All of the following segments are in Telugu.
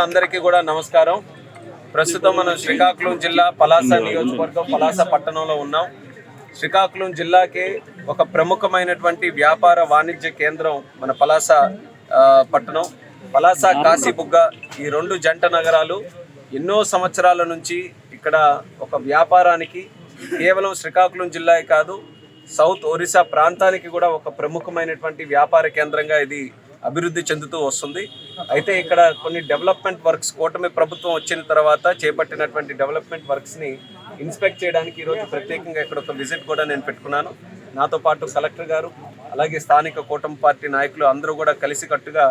అందరికీ కూడా నమస్కారం. ప్రస్తుతం మనం శ్రీకాకుళం జిల్లా పలాస నియోజకవర్గం పలాస పట్టణంలో ఉన్నాం. శ్రీకాకుళం జిల్లాకి ఒక ప్రముఖమైనటువంటి వ్యాపార వాణిజ్య కేంద్రం మన పలాస పట్టణం. పలాస కాశీబుగ్గ ఈ రెండు జంట నగరాలు ఎన్నో సంవత్సరాల నుంచి ఇక్కడ ఒక వ్యాపారానికి కేవలం శ్రీకాకుళం జిల్లాయే కాదు సౌత్ ఒరిస్సా ప్రాంతానికి కూడా ఒక ప్రముఖమైనటువంటి వ్యాపార కేంద్రంగా ఇది అభివృద్ధి చెందుతూ వస్తుంది. అయితే ఇక్కడ కొన్ని డెవలప్మెంట్ వర్క్స్ కూటమి ప్రభుత్వం వచ్చిన తర్వాత చేపట్టినటువంటి డెవలప్మెంట్ వర్క్స్ని ఇన్స్పెక్ట్ చేయడానికి ఈరోజు ప్రత్యేకంగా ఇక్కడ ఒక విజిట్ కూడా నేను పెట్టుకున్నాను. నాతో పాటు కలెక్టర్ గారు అలాగే స్థానిక కూటమి పార్టీ నాయకులు అందరూ కూడా కలిసికట్టుగా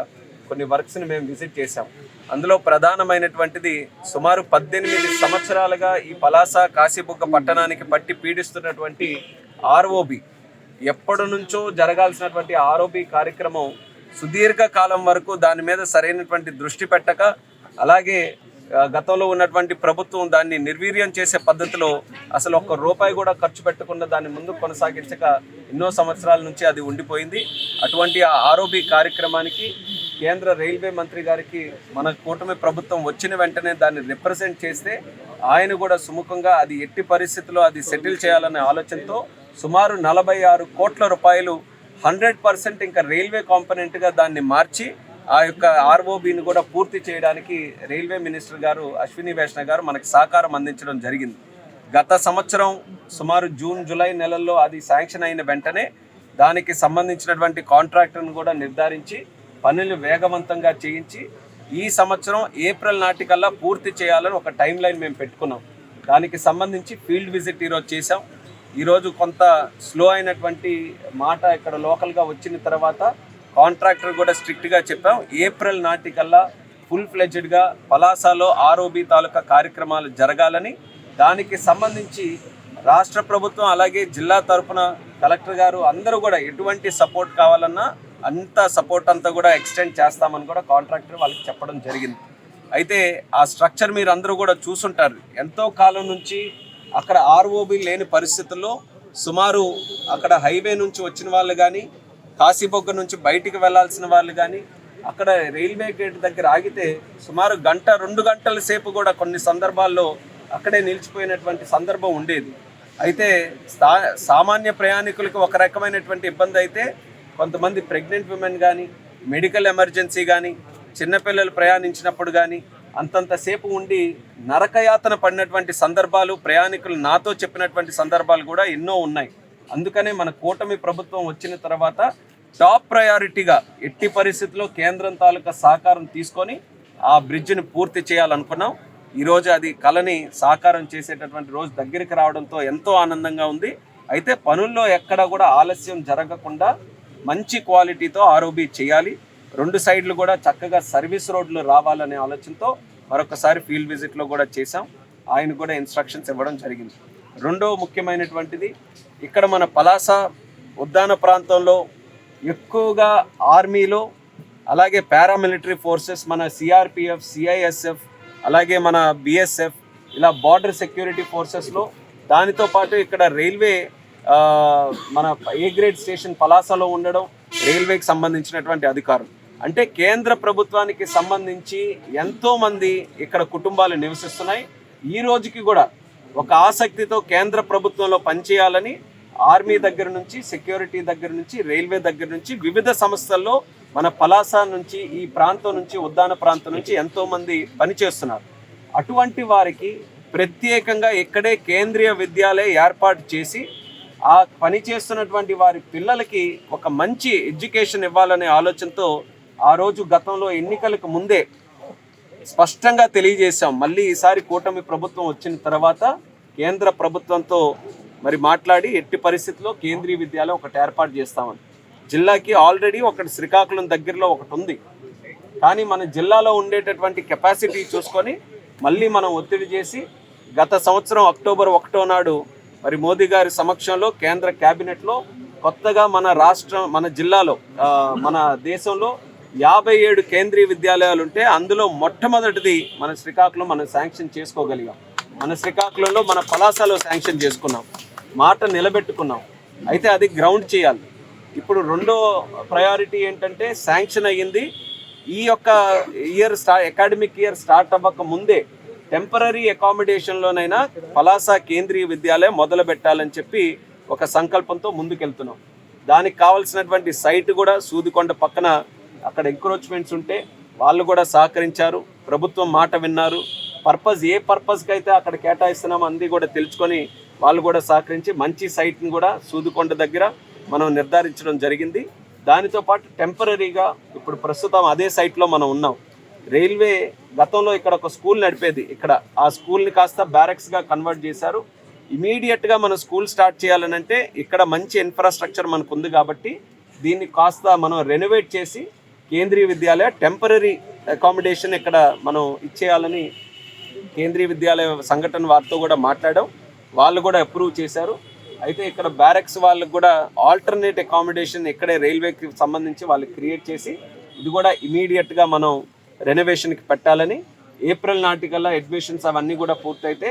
కొన్ని వర్క్స్ని మేము విజిట్ చేశాం. అందులో ప్రధానమైనటువంటిది సుమారు పద్దెనిమిది సంవత్సరాలుగా ఈ పలాస కాశీబుగ్గ పట్టణానికి పట్టి పీడిస్తున్నటువంటి ఆర్ఓబి ఎప్పటి నుంచో జరగాల్సినటువంటి ఆర్ఓబి కార్యక్రమం సుదీర్ఘ కాలం వరకు దాని మీద సరైనటువంటి దృష్టి పెట్టక అలాగే గతంలో ఉన్నటువంటి ప్రభుత్వం దాన్ని నిర్వీర్యం చేసే పద్ధతిలో అసలు ఒక్క రూపాయి కూడా ఖర్చు పెట్టకుండా దాన్ని ముందు కొనసాగించక ఎన్నో సంవత్సరాల నుంచి అది ఉండిపోయింది. అటువంటి ఆ ఆరోపి కార్యక్రమానికి కేంద్ర రైల్వే మంత్రి గారికి మన కూటమి ప్రభుత్వం వచ్చిన వెంటనే దాన్ని రిప్రజెంట్ చేస్తే ఆయన కూడా సుముఖంగా అది ఎట్టి పరిస్థితుల్లో అది సెటిల్ చేయాలనే ఆలోచనతో సుమారు నలభై ఆరు కోట్ల రూపాయలు హండ్రెడ్ పర్సెంట్ ఇంకా రైల్వే కాంపనెంట్గా దాన్ని మార్చి ఆ యొక్క ఆర్ఓబిని కూడా పూర్తి చేయడానికి రైల్వే మినిస్టర్ గారు అశ్విని వైష్ణవ్ గారు మనకి సహకారం అందించడం జరిగింది. గత సంవత్సరం సుమారు జూన్ జూలై నెలల్లో అది శాంక్షన్ అయిన వెంటనే దానికి సంబంధించినటువంటి కాంట్రాక్టర్ను కూడా నిర్ధారించి పనులు వేగవంతంగా చేయించి ఈ సంవత్సరం ఏప్రిల్ నాటికల్లా పూర్తి చేయాలని ఒక టైం లైన్ మేము పెట్టుకున్నాం. దానికి సంబంధించి ఫీల్డ్ విజిట్ ఈరోజు చేసాం ఈరోజు కొంత స్లో అయినటువంటి మాట ఇక్కడ లోకల్గా వచ్చిన తర్వాత కాంట్రాక్టర్ కూడా స్ట్రిక్ట్గా చెప్పాం. ఏప్రిల్ నాటికల్లా ఫుల్ ఫ్లెడ్జ్డ్గా పలాసలో ఆర్ఓబి తాలూకా కార్యక్రమాలు జరగాలని దానికి సంబంధించి రాష్ట్ర ప్రభుత్వం అలాగే జిల్లా తరఫున కలెక్టర్ గారు అందరూ కూడా ఎటువంటి సపోర్ట్ కావాలన్నా అంత సపోర్ట్ అంతా కూడా ఎక్స్టెండ్ చేస్తామని కూడా కాంట్రాక్టర్ వాళ్ళకి చెప్పడం జరిగింది. అయితే ఆ స్ట్రక్చర్ మీరు అందరూ కూడా చూసుంటారు. ఎంతో కాలం నుంచి అక్కడ ఆర్ఓబి లేని పరిస్థితుల్లో సుమారు అక్కడ హైవే నుంచి వచ్చిన వాళ్ళు కానీ కాశీబొగ్గ నుంచి బయటికి వెళ్ళాల్సిన వాళ్ళు కానీ అక్కడ రైల్వే గేట్ దగ్గర ఆగితే సుమారు గంట రెండు గంటల సేపు కూడా కొన్ని సందర్భాల్లో అక్కడే నిలిచిపోయినటువంటి సందర్భం ఉండేది. అయితే స్థా సామాన్య ప్రయాణికులకు ఒక రకమైనటువంటి ఇబ్బంది అయితే కొంతమంది ప్రెగ్నెంట్ విమెన్ కానీ మెడికల్ ఎమర్జెన్సీ కానీ చిన్నపిల్లలు ప్రయాణించినప్పుడు కానీ అంతంత సేపు ఉండి నరకయాతన పడినటువంటి సందర్భాలు ప్రయాణికులు నాతో చెప్పినటువంటి సందర్భాలు కూడా ఎన్నో ఉన్నాయి. అందుకనే మన కూటమి ప్రభుత్వం వచ్చిన తర్వాత టాప్ ప్రయారిటీగా ఎట్టి పరిస్థితుల్లో కేంద్రం తాలూకా సహకారం తీసుకొని ఆ బ్రిడ్జ్ని పూర్తి చేయాలనుకున్నాం. ఈరోజు అది కళని సాకారం చేసేటటువంటి రోజు దగ్గరికి రావడంతో ఎంతో ఆనందంగా ఉంది. అయితే పనుల్లో ఎక్కడ కూడా ఆలస్యం జరగకుండా మంచి క్వాలిటీతో ఆరోబీ చేయాలి. రెండు సైడ్లు కూడా చక్కగా సర్వీస్ రోడ్లు రావాలనే ఆలోచనతో మరొకసారి ఫీల్డ్ విజిట్లో కూడా చేశాం. ఆయన కూడా ఇన్స్ట్రక్షన్స్ ఇవ్వడం జరిగింది. రెండో ముఖ్యమైనటువంటిది ఇక్కడ మన పలాస ఉద్యాన ప్రాంతంలో ఎక్కువగా ఆర్మీలో అలాగే పారామిలిటరీ ఫోర్సెస్ మన సిఆర్పిఎఫ్ సిఐఎస్ఎఫ్ అలాగే మన బిఎస్ఎఫ్ ఇలా బార్డర్ సెక్యూరిటీ ఫోర్సెస్లో దానితో పాటు ఇక్కడ రైల్వే మన ఏ గ్రేడ్ స్టేషన్ పలాసలో ఉండడం రైల్వేకి సంబంధించినటువంటి అధికారులు. అంటే కేంద్ర ప్రభుత్వానికి సంబంధించి ఎంతో మంది ఇక్కడ కుటుంబాలు నివసిస్తున్నాయి. ఈ రోజుకి కూడా ఒక ఆసక్తితో కేంద్ర ప్రభుత్వంలో పనిచేయాలని ఆర్మీ దగ్గర నుంచి సెక్యూరిటీ దగ్గర నుంచి రైల్వే దగ్గర నుంచి వివిధ సంస్థల్లో మన పలాస నుంచి ఈ ప్రాంతం నుంచి ఉద్దాన ప్రాంతం నుంచి ఎంతో మంది పనిచేస్తున్నారు. అటువంటి వారికి ప్రత్యేకంగా ఇక్కడే కేంద్రీయ విద్యాలయ ఏర్పాటు చేసి ఆ పని చేస్తున్నటువంటి వారి పిల్లలకి ఒక మంచి ఎడ్యుకేషన్ ఇవ్వాలనే ఆలోచనతో ఆ రోజు గతంలో ఎన్నికలకు ముందే స్పష్టంగా తెలియజేశాం. మళ్ళీ ఈసారి కూటమి ప్రభుత్వం వచ్చిన తర్వాత కేంద్ర ప్రభుత్వంతో మరి మాట్లాడి ఎట్టి పరిస్థితుల్లో కేంద్రీయ విద్యాలయం ఒకటి ఏర్పాటు చేస్తామని. జిల్లాకి ఆల్రెడీ ఒకటి శ్రీకాకుళం దగ్గరలో ఒకటి ఉంది. కానీ మన జిల్లాలో ఉండేటటువంటి కెపాసిటీ చూసుకొని మళ్ళీ మనం ఒత్తిడి చేసి గత సంవత్సరం అక్టోబర్ ఒకటో నాడు మరి మోదీ గారి సమక్షంలో కేంద్ర కేబినెట్లో కొత్తగా మన రాష్ట్రం మన జిల్లాలో మన దేశంలో యాభై ఏడు కేంద్రీయ విద్యాలయాలు ఉంటే అందులో మొట్టమొదటిది మన శ్రీకాకుళం మనం శాంక్షన్ చేసుకోగలిగాం. మన శ్రీకాకుళంలో మన పలాసలో శాంక్షన్ చేసుకున్నాం. మాట నిలబెట్టుకున్నాం. అయితే అది గ్రౌండ్ చేయాలి. ఇప్పుడు రెండో ప్రయారిటీ ఏంటంటే శాంక్షన్ అయ్యింది. ఈ యొక్క ఇయర్ స్టా అకాడమిక్ ఇయర్ స్టార్ట్ అవ్వక ముందే టెంపరీ అకామిడేషన్లోనైనా పలాస కేంద్రీయ విద్యాలయం మొదలు పెట్టాలని చెప్పి ఒక సంకల్పంతో ముందుకెళ్తున్నాం. దానికి కావలసినటువంటి సైట్ కూడా సూదికొండ పక్కన అక్కడ ఎంక్రోచ్మెంట్స్ ఉంటే వాళ్ళు కూడా సహకరించారు. ప్రభుత్వం మాట విన్నారు. పర్పస్ ఏ పర్పస్కి అయితే అక్కడ కేటాయిస్తున్నామో అంది కూడా తెలుసుకొని వాళ్ళు కూడా సహకరించి మంచి సైట్ని కూడా సూదుకొండ దగ్గర మనం నిర్ధారించడం జరిగింది. దానితో పాటు టెంపరీగా ఇప్పుడు ప్రస్తుతం అదే సైట్లో మనం ఉన్నాం. రైల్వే గతంలో ఇక్కడ ఒక స్కూల్ నడిపేది ఇక్కడ. ఆ స్కూల్ని కాస్త బ్యారక్స్గా కన్వర్ట్ చేశారు. ఇమీడియట్గా మనం స్కూల్ స్టార్ట్ చేయాలనంటే ఇక్కడ మంచి ఇన్ఫ్రాస్ట్రక్చర్ మనకు ఉంది కాబట్టి దీన్ని కాస్త మనం రెనోవేట్ చేసి కేంద్రీయ విద్యాలయ టెంపరీ అకామిడేషన్ ఇక్కడ మనం ఇచ్చేయాలని కేంద్రీయ విద్యాలయ సంఘటన వారితో కూడా మాట్లాడాం. వాళ్ళు కూడా అప్రూవ్ చేశారు. అయితే ఇక్కడ బ్యారక్స్ వాళ్ళకు కూడా ఆల్టర్నేట్ అకామిడేషన్ ఇక్కడే రైల్వేకి సంబంధించి వాళ్ళు క్రియేట్ చేసి ఇది కూడా ఇమీడియట్గా మనం రెనోవేషన్కి పెట్టాలని ఏప్రిల్ నాటికల్లా అడ్మిషన్స్ అవన్నీ కూడా పూర్తయితే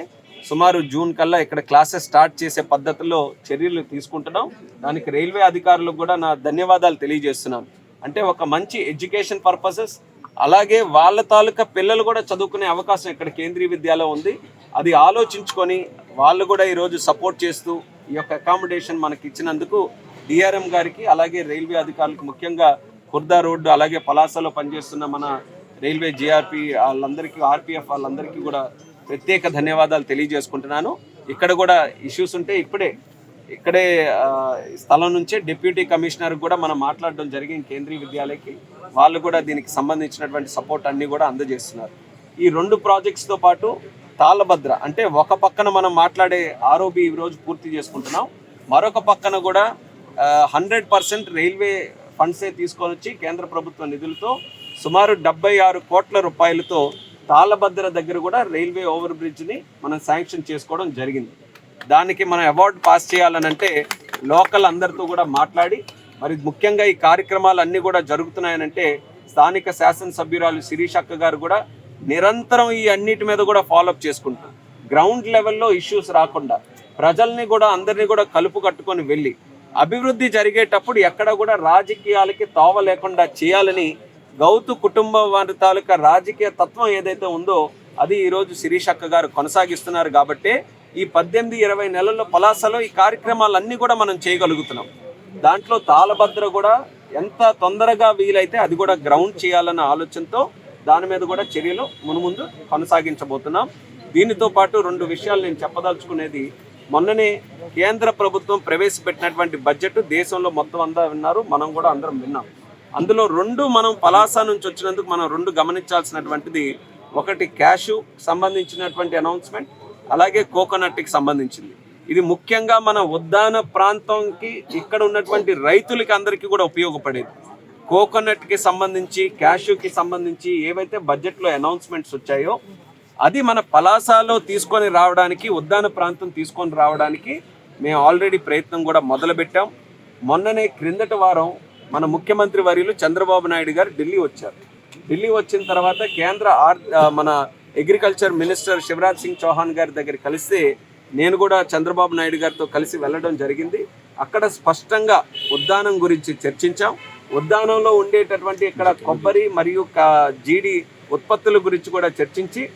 సుమారు జూన్ కల్లా ఇక్కడ క్లాసెస్ స్టార్ట్ చేసే పద్ధతిలో చర్యలు తీసుకుంటున్నాం. దానికి రైల్వే అధికారులకు కూడా నా ధన్యవాదాలు తెలియజేస్తున్నాను. అంటే ఒక మంచి ఎడ్యుకేషన్ పర్పసెస్ అలాగే వాళ్ళ తాలూకా పిల్లలు కూడా చదువుకునే అవకాశం ఇక్కడ కేంద్రీయ విద్యాలయం ఉంది. అది ఆలోచించుకొని వాళ్ళు కూడా ఈరోజు సపోర్ట్ చేస్తూ ఈ యొక్క అకామిడేషన్ మనకి ఇచ్చినందుకు డిఆర్ఎం గారికి అలాగే రైల్వే అధికారులకు ముఖ్యంగా ఖుర్దా రోడ్డు అలాగే పలాసలో పనిచేస్తున్న మన రైల్వే జిఆర్పి వాళ్ళందరికీ ఆర్పిఎఫ్ వాళ్ళందరికీ కూడా ప్రత్యేక ధన్యవాదాలు తెలియజేసుకుంటున్నాను. ఇక్కడ కూడా ఇష్యూస్ ఉంటే ఇప్పుడే ఇక్కడే స్థలం నుంచే డిప్యూటీ కమిషనర్ కూడా మనం మాట్లాడడం జరిగింది కేంద్రీయ విద్యాలయకి. వాళ్ళు కూడా దీనికి సంబంధించినటువంటి సపోర్ట్ అన్ని కూడా అందజేస్తున్నారు. ఈ రెండు ప్రాజెక్ట్స్తో పాటు తాళభద్ర అంటే ఒక పక్కన మనం మాట్లాడే ఆరోబి ఈరోజు పూర్తి చేసుకుంటున్నాం. మరొక పక్కన కూడా హండ్రెడ్ పర్సెంట్ రైల్వే ఫండ్సే తీసుకొని వచ్చి కేంద్ర ప్రభుత్వ నిధులతో సుమారు డెబ్బై ఆరు కోట్ల రూపాయలతో తాళభద్ర దగ్గర కూడా రైల్వే ఓవర్ బ్రిడ్జ్ని మనం శాంక్షన్ చేసుకోవడం జరిగింది. దానికి మనం అవార్డు పాస్ చేయాలనంటే లోకల్ అందరితో కూడా మాట్లాడి మరి ముఖ్యంగా ఈ కార్యక్రమాలు అన్నీ కూడా జరుగుతున్నాయనంటే స్థానిక శాసనసభ్యురాలు శిరీష్ అక్క గారు కూడా నిరంతరం ఈ అన్నిటి మీద కూడా ఫాలోఅప్ చేసుకుంటారు గ్రౌండ్ లెవెల్లో ఇష్యూస్ రాకుండా ప్రజల్ని కూడా అందరినీ కూడా కలుపు కట్టుకొని వెళ్ళి అభివృద్ధి జరిగేటప్పుడు ఎక్కడ కూడా రాజకీయాలకి తోవ లేకుండా చేయాలని గౌతు కుటుంబ వారి తాలూకా రాజకీయ తత్వం ఏదైతే ఉందో అది ఈరోజు శిరీష్ అక్క గారు కొనసాగిస్తున్నారు కాబట్టే ఈ పద్దెనిమిది ఇరవై నెలల్లో పలాసలో ఈ కార్యక్రమాలన్నీ కూడా మనం చేయగలుగుతున్నాం. దాంట్లో తాళభద్ర కూడా ఎంత తొందరగా వీలైతే అది కూడా గ్రౌండ్ చేయాలన్న ఆలోచనతో దాని మీద కూడా చర్యలు మునుముందు కొనసాగించబోతున్నాం. దీనితో పాటు రెండు విషయాలు నేను చెప్పదలుచుకునేది మొన్ననే కేంద్ర ప్రభుత్వం ప్రవేశపెట్టినటువంటి బడ్జెట్ దేశంలో మొత్తం అంతా విన్నారు మనం కూడా అందరం విన్నాం. అందులో రెండు మనం పలాస నుంచి వచ్చినందుకు మనం రెండు గమనించాల్సినటువంటిది ఒకటి క్యాషు సంబంధించినటువంటి అనౌన్స్మెంట్ అలాగే కోకోనట్కి సంబంధించింది. ఇది ముఖ్యంగా మన ఉద్దాన ప్రాంతంకి ఇక్కడ ఉన్నటువంటి రైతులకి అందరికీ కూడా ఉపయోగపడేది. కోకోనట్కి సంబంధించి క్యాషుకి సంబంధించి ఏవైతే బడ్జెట్లో అనౌన్స్మెంట్స్ వచ్చాయో అది మన పలాసాలో తీసుకొని రావడానికి ఉద్దాన ప్రాంతం తీసుకొని రావడానికి మేము ఆల్రెడీ ప్రయత్నం కూడా మొదలుపెట్టాం. మొన్ననే క్రిందటి వారం మన ముఖ్యమంత్రి వర్యులు చంద్రబాబు నాయుడు గారు ఢిల్లీ వచ్చారు. ఢిల్లీ వచ్చిన తర్వాత కేంద్ర ఆర్ మన అగ్రికల్చర్ మినిస్టర్ శివరాజ్ సింగ్ చౌహాన్ గారి దగ్గర కలిస్తే నేను కూడా చంద్రబాబు నాయుడు గారితో కలిసి వెళ్ళడం జరిగింది. అక్కడ స్పష్టంగా ఉద్దానం గురించి చర్చించాం. ఉద్దానంలో ఉండేటటువంటి ఇక్కడ కొబ్బరి మరియు కా- జీడి ఉత్పత్తుల గురించి కూడా చర్చించి